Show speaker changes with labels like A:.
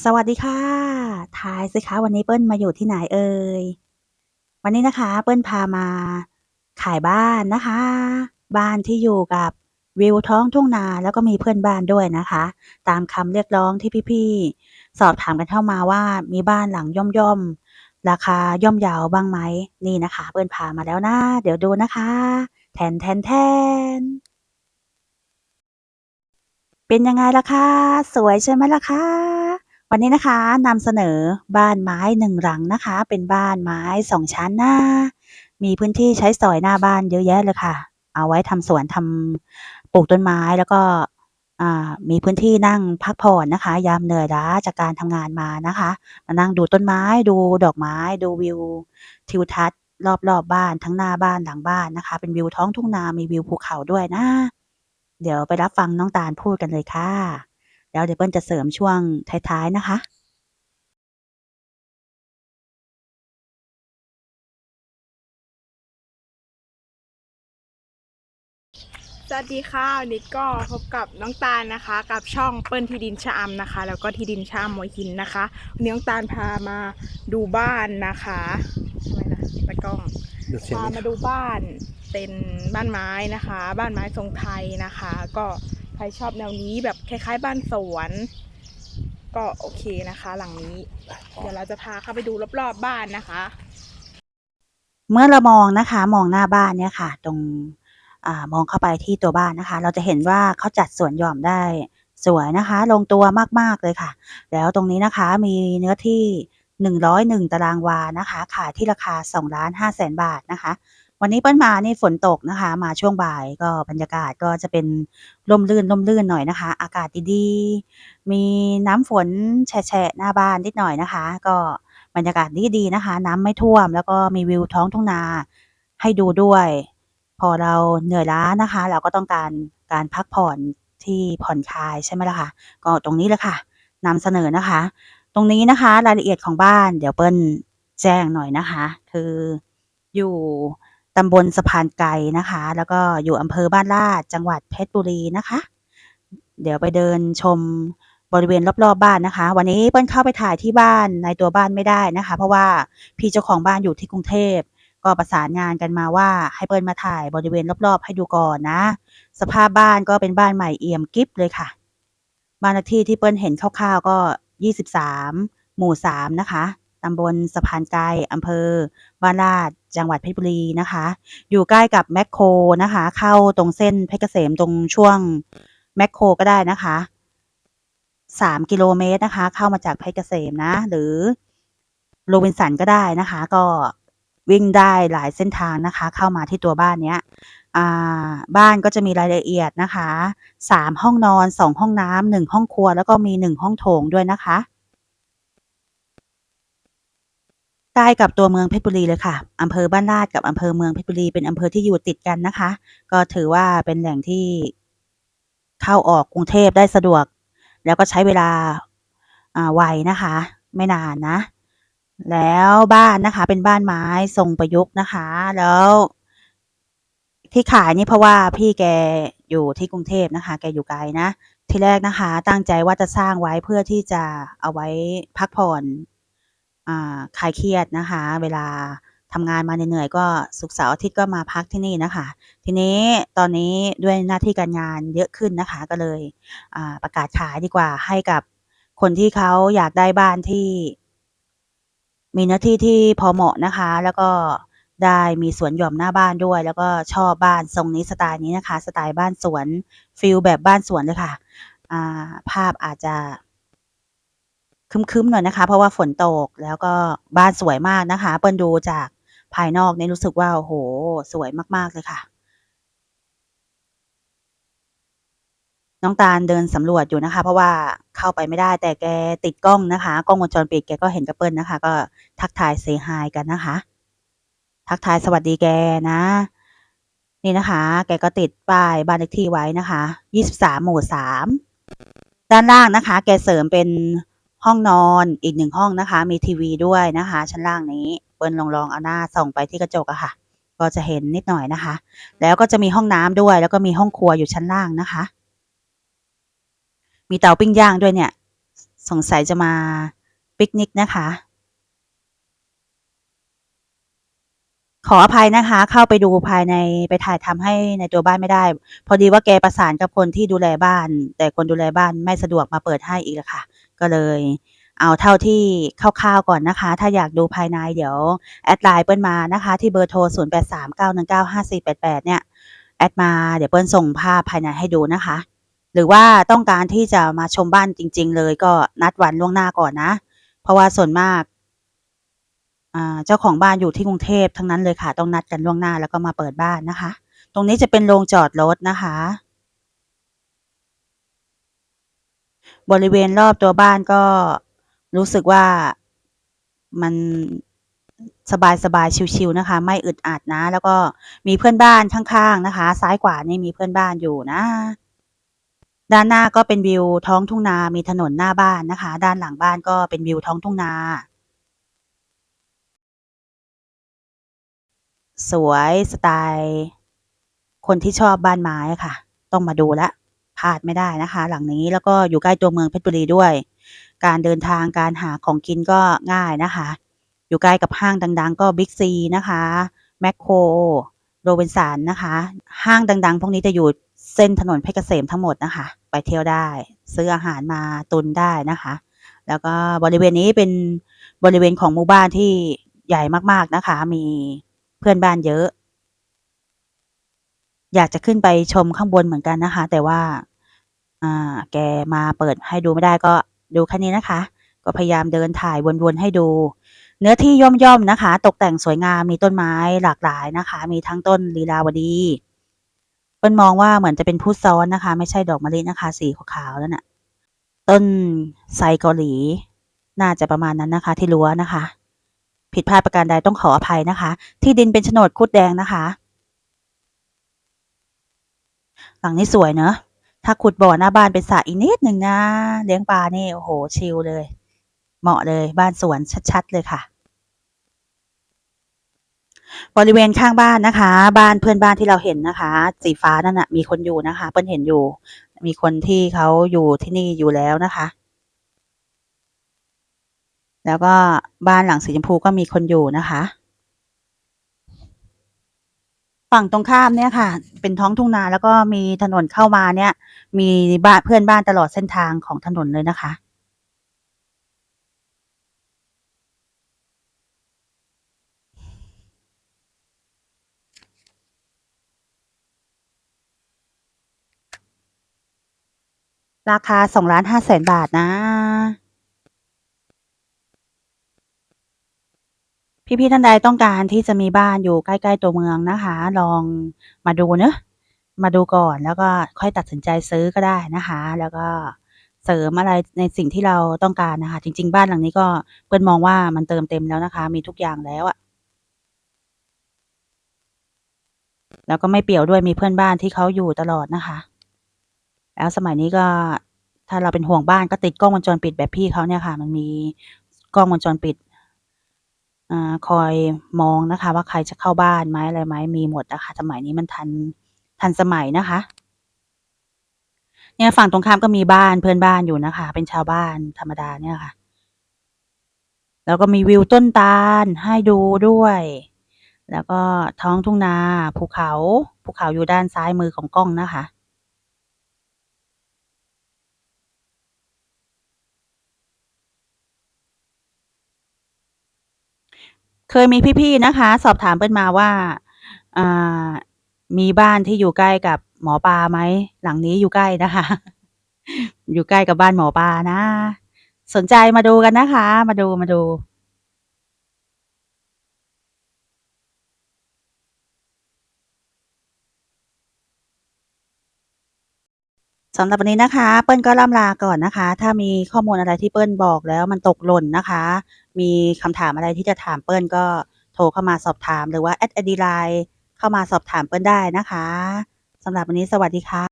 A: สวัสดีค่ะ ทายสิคะวันนี้เปิ้ลมาอยู่ที่ไหนเอ่ย?วันนี้นะคะ เปิ้ลพามาขายบ้านนะคะ บ้านที่อยู่กับวิวท้องทุ่งนาแล้วก็มีเพื่อนบ้านด้วยนะคะ ตามคำเรียกร้องที่พี่ๆสอบถามกันเข้ามาว่ามีบ้านหลังย่อมๆ ราคาย่อมเยาบ้างไหม?นี่นะคะ เปิ้ลพามาแล้วนะ เดี๋ยวดูนะคะ แทนๆๆเป็นยังไงล่ะคะสวยใช่ไหมล่ะคะ? วันนี้นะคะนำเสนอบ้านไม้1หลังนะคะ เป็นบ้านไม้2ชั้นนะมีพื้นที่ใช้สอยหน้าบ้านเยอะแยะเลยค่ะ เอาไว้ทำสวนทำปลูกต้นไม้แล้วก็มีพื้นที่นั่งพักผ่อนนะคะ ยามเหนื่อยล้าจากการทำงานมานะคะ มานั่งดูต้นไม้ดูดอกไม้ดูวิวทิวทัศน์รอบๆบบ้านทั้งหน้าบ้านหลังบ้านนะคะ เป็นวิวท้องทุ่งนา มีวิวภูเขาด้วยนะ เดี๋ยวไปรับฟังน้องตาลพูดกันเลยค่ะ แล้วเดี๋ยวเปิ้ลจะเสริมช่วงท้ายๆนะคะ
B: สวัสดีค่ะวันนี้ก็พบกับน้องตาลนะคะ กับช่องเปิ้ลที่ดินชะอำนะคะ แล้วก็ที่ดินชะอำหัวหินนะคะวันนี้น้องตาลพามาดูบ้านนะคะทำไมนะตากล้อง
C: ดูเสียง
B: พา
C: ไหม
B: มาดูบ้านเป็นบ้านไม้นะคะ บ้านไม้ทรงไทยนะคะ ก็ใค รชอบแนวนี้แบบคล้าย ๆ บ้านสวน ก็โอเคนะคะ หลังนี้ เดี๋ยวเราจะพาเข้าไปดูรอบๆบ้านนะคะ
A: เมื่อเรามองนะคะ มองหน้าบ้านเนี่ยค่ะ ตรงอมองเข้าไปที่ตัวบ้านนะคะ เราจะเห็นว่าเขาจัดสวนหย่อมได้สวยนะคะ ลงตัวมากๆเลยค่ะ แล้วตรงนี้นะคะมีเนื้อที่ 101 ตารางวานะคะขายที่ราคา2,500,000บาทนะคะ วันนี้เปิ้ลมานี่ฝนตกนะคะ มาช่วงบ่ายก็บรรยากาศก็จะเป็นร่มรื่นๆหน่อยนะคะ อากาศดีๆ มีน้ำฝนแฉะๆหน้าบ้านนิดหน่อยนะคะ ก็บรรยากาศดีๆนะคะ น้ำไม่ท่วม แล้วก็มีวิวท้องทุ่งนาให้ดูด้วย พอเราเหนื่อยล้านะคะ เราก็ต้องการการพักผ่อนที่ผ่อนคลายใช่ไหมล่ะคะก็ตรงนี้เลยค่ะนำเสนอนะคะ ตรงนี้นะคะ รายละเอียดของบ้าน เดี๋ยวเปิ้ลแจ้งหน่อยนะคะ คืออยู่ ตำบลสะพานไกลนะคะ แล้วก็อยู่อำเภอบ้านลาดจังหวัดเพชรบุรีนะคะ เดี๋ยวไปเดินชมบริเวณรอบๆบบ้านนะคะ วันนี้เปิ้ลเข้าไปถ่ายที่บ้านในตัวบ้านไม่ได้นะคะ เพราะว่าพี่เจ้าของบ้านอยู่ที่กรุงเทพก็ประสานงานกันมาว่าให้เปิ้ลมาถ่ายบริเวณรอบๆ ให้ดูก่อนนะ สภาพบ้านก็เป็นบ้านใหม่เอี่ยมกิ๊บเลยค่ะ บ้านเลขที่ที่เปิ้ลเห็นคร่าวๆก็ 23 หมู่ 3 นะคะตำบลสะพานไกลอำเภอบ้านลาด จังหวัดเพชรบุรีนะคะ อยู่ใกล้กับแมคโครนะคะ เข้าตรงเส้นเพชรเกษมตรงช่วงแมคโครก็ได้นะคะ3กิโลเมตรนะคะ เข้ามาจากเพชรเกษมนะ หรือโรบินสันก็ได้นะคะ ก็วิ่งได้หลายเส้นทางนะคะ เข้ามาที่ตัวบ้านเนี้ยอ่าบ้านก็จะมีรายละเอียดนะคะ 3 ห้องนอน 2 ห้องน้ำ1ห้องครัว แล้วก็มี 1 ห้องโถงด้วยนะคะ ใกล้กับตัวเมืองเพชรบุรีเลยค่ะอำเภอบ้านลาดกับอำเภอเมืองเพชรบุรีเป็นอำเภอที่อยู่ติดกันนะคะ ก็ถือว่าเป็นแหล่งที่เข้าออกกรุงเทพได้สะดวก แล้วก็ใช้เวลาไวนะคะ ไม่นานนะ แล้วบ้านนะคะ เป็นบ้านไม้ทรงประยุกต์นะคะ แล้วที่ขายนี่เพราะว่าพี่แกอยู่ที่กรุงเทพนะคะ แกอยู่ไกลนะ ทีแรกนะคะ ตั้งใจว่าจะสร้างไว้เพื่อที่จะเอาไว้พักผ่อน คลายเครียดนะคะ เวลาทำงานมาเหนื่อยๆก็ศุกเสาร์อาทิตย์ก็มาพักที่นี่นะคะ ทีนี้ตอนนี้ด้วยหน้าที่การงานเยอะขึ้นนะคะ ก็เลยประกาศขายดีกว่าให้กับคนที่เขาอยากได้บ้านที่ มีเนื้อที่ที่พอเหมาะนะคะ แล้วก็ได้มีสวนหย่อมหน้าบ้านด้วย แล้วก็ชอบบ้านทรงนี้สไตล์นี้นะคะ สไตล์บ้านสวนฟีลแบบบ้านสวนเลยค่ะภาพอาจจะ คึ้มๆหน่อยนะคะ เพราะว่าฝนตกแล้วก็บ้านสวยมากนะคะ เปิ้ลดูจากภายนอกเนี่ยรู้สึกว่าโอ้โฮสวยมากๆเลยค่ะ น้องตาลเดินสำรวจอยู่นะคะ เพราะว่าเข้าไปไม่ได้แต่แกติดกล้องนะคะกล้องวงจรปิดแกก็เห็นกับเปิ้ลนะคะ ก็ทักทาย Say hi กันนะคะ ทักทายสวัสดีแกนะ นี่นะคะ แกก็ติดป้ายบ้านเลขที่ไว้นะคะ 23 หมู่ 3 ด้านล่างนะคะ แกเสริมเป็น ห้องนอนอีก1ห้องนะคะ มีทีวีด้วยนะคะ ชั้นล่างนี้เปิ้ลลองๆเอาหน้าส่องไปที่กระจกอะค่ะ ก็จะเห็นนิดหน่อยนะคะ แล้วก็จะมีห้องน้ำด้วย แล้วก็มีห้องครัวอยู่ชั้นล่างนะคะ มีเตาปิ้งย่างด้วยเนี่ย สงสัยจะมาปิกนิกนะคะ ขออภัยนะคะ เข้าไปดูภายในไปถ่ายทำให้ในตัวบ้านไม่ได้ พอดีว่าแกประสานกับคนที่ดูแลบ้าน แต่คนดูแลบ้านไม่สะดวกมาเปิดให้อีกอะค่ะ ก็เลย เอาเท่าที่คร่าวๆก่อนนะคะ ถ้าอยากดูภายในเดี๋ยว แอดไลน์เปิ้ลมานะคะ ที่เบอร์โทร 0839195488 เนี่ย แอดมาเดี๋ยวเปิ้ลส่งภาพภายในให้ดูนะคะ หรือว่าต้องการที่จะมาชมบ้านจริง ๆ เลยก็นัดวันล่วงหน้าก่อนนะ เพราะว่าส่วนมากเจ้าของบ้านอยู่ที่กรุงเทพทั้งนั้นเลยค่ะ ต้องนัดกันล่วงหน้าแล้วก็มาเปิดบ้านนะคะ ตรงนี้จะเป็นโรงจอดรถนะคะ บริเวณรอบตัวบ้านก็รู้สึกว่ามันสบายๆชิลๆนะคะ ไม่อึดอัดนะ แล้วก็มีเพื่อนบ้านข้างๆนะคะ ซ้ายขวานี่มีเพื่อนบ้านอยู่นะ ด้านหน้าก็เป็นวิวท้องทุ่งนา มีถนนหน้าบ้านนะคะ ด้านหลังบ้านก็เป็นวิวท้องทุ่งนา สวยสไตล์ คนที่ชอบบ้านไม้ค่ะ ต้องมาดูแล้ว พลาดไม่ได้นะคะ หลังนี้แล้วก็อยู่ใกล้ตัวเมืองเพชรบุรีด้วย การเดินทางการหาของกินก็ง่ายนะคะ อยู่ใกล้กับห้างดัง ๆ ก็บิ๊กซีนะคะแมคโครโรบินสันนะคะ ห้างดัง ๆ พวกนี้จะอยู่เส้นถนนเพชรเกษมทั้งหมดนะคะ ไปเที่ยวได้ ซื้ออาหารมาตุนได้นะคะ แล้วก็บริเวณนี้เป็นบริเวณของหมู่บ้านที่ใหญ่มากๆนะคะ มีเพื่อนบ้านเยอะ อยากจะขึ้นไปชมข้างบนเหมือนกันนะคะ แต่ว่าอ่าแกมาเปิดให้ดูไม่ได้ก็ดูแค่นี้นะคะ ก็พยายามเดินถ่ายวนๆให้ดู เนื้อที่ย่อมๆนะคะ ตกแต่งสวยงามมีต้นไม้หลากหลายนะคะ มีทั้งต้นลีลาวดีเปิ้ลมองว่าเหมือนจะเป็นพุทธซ้อนนะคะ ไม่ใช่ดอกมะลินะคะ สีขาวๆนั่นน่ะต้นไทรเกาหลี น่าจะประมาณนั้นนะคะ ที่รั้วนะคะ ผิดพลาดประการใดต้องขออภัยนะคะ ที่ดินเป็นโฉนดคุดแดงนะคะ หลังนี้สวยเนอะถ้าขุดบ่อหน้าบ้านเป็นสระอีกนิดหนึ่งนะเลี้ยงปลานี่โอ้โหชิลเลย เหมาะเลยบ้านสวนชัด ๆ เลยค่ะ บริเวณข้างบ้านนะคะ บ้านเพื่อนบ้านที่เราเห็นนะคะ สีฟ้านั่นนะมีคนอยู่นะคะเปิ้ลเห็นอยู่ มีคนที่เขาอยู่ที่นี่อยู่แล้วนะคะ แล้วก็บ้านหลังสีชมพูก็มีคนอยู่นะคะ ฝั่งตรงข้ามเนี่ยค่ะ เป็นท้องทุ่งนาแล้วก็มีถนนเข้ามาเนี่ย มีบ้านเพื่อนบ้านตลอดเส้นทางของถนนเลยนะคะ ราคาสองล้านห้าแสนบาทนะ พี่ๆท่านใดต้องการที่จะมีบ้านอยู่ใกล้ๆตัวเมืองนะคะ ลองมาดูเนอะมาดูก่อนแล้วก็ค่อยตัดสินใจซื้อก็ได้นะคะ แล้วก็เสริมอะไรในสิ่งที่เราต้องการนะคะ จริง ๆ บ้านหลังนี้ก็เปิ้ลมองว่ามันเติมเต็มแล้วนะคะ มีทุกอย่างแล้วอะแล้วก็ไม่เปี่ยวด้วยมีเพื่อนบ้านที่เขาอยู่ตลอดนะคะ แล้วสมัยนี้ก็ถ้าเราเป็นห่วงบ้านก็ติดกล้องวงจรปิดแบบพี่เขาเนี่ยค่ะ มันมีกล้องวงจรปิด อ่า คอยมองนะคะว่า ใครจะเข้าบ้านไหม อะไรไหม มีหมดอะค่ะ สมัยนี้มันทัน ทันสมัยนะคะ เนี่ยฝั่งตรงข้ามก็มีบ้าน เพื่อนบ้านอยู่นะคะ เป็นชาวบ้านธรรมดาเนี่ยค่ะ แล้วก็มีวิวต้นตาลให้ดูด้วย แล้วก็ท้องทุ่งนา ภูเขา ภูเขาอยู่ด้านซ้ายมือของกล้องนะคะ เคยมีพี่ๆนะคะ สอบถามเปิ้ลมาว่าอ่ามีบ้านที่อยู่ใกล้กับหมอปลาไหมหลังนี้อยู่ใกล้นะคะ อยู่ใกล้กับบ้านหมอปลานะ สนใจมาดูกันนะคะ มาดูมาดู สำหรับวันนี้นะคะ เปิ้ลก็ล่ำลาก่อนนะคะ ถ้ามีข้อมูลอะไรที่เปิ้ลบอกแล้วมันตกหล่นนะคะ มีคำถามอะไรที่จะถามเปิ้ลก็โทรเข้ามาสอบถามหรือว่าแอดดีไลน์เข้ามาสอบถามเปิ้ลได้นะคะสำหรับวันนี้สวัสดีค่ะ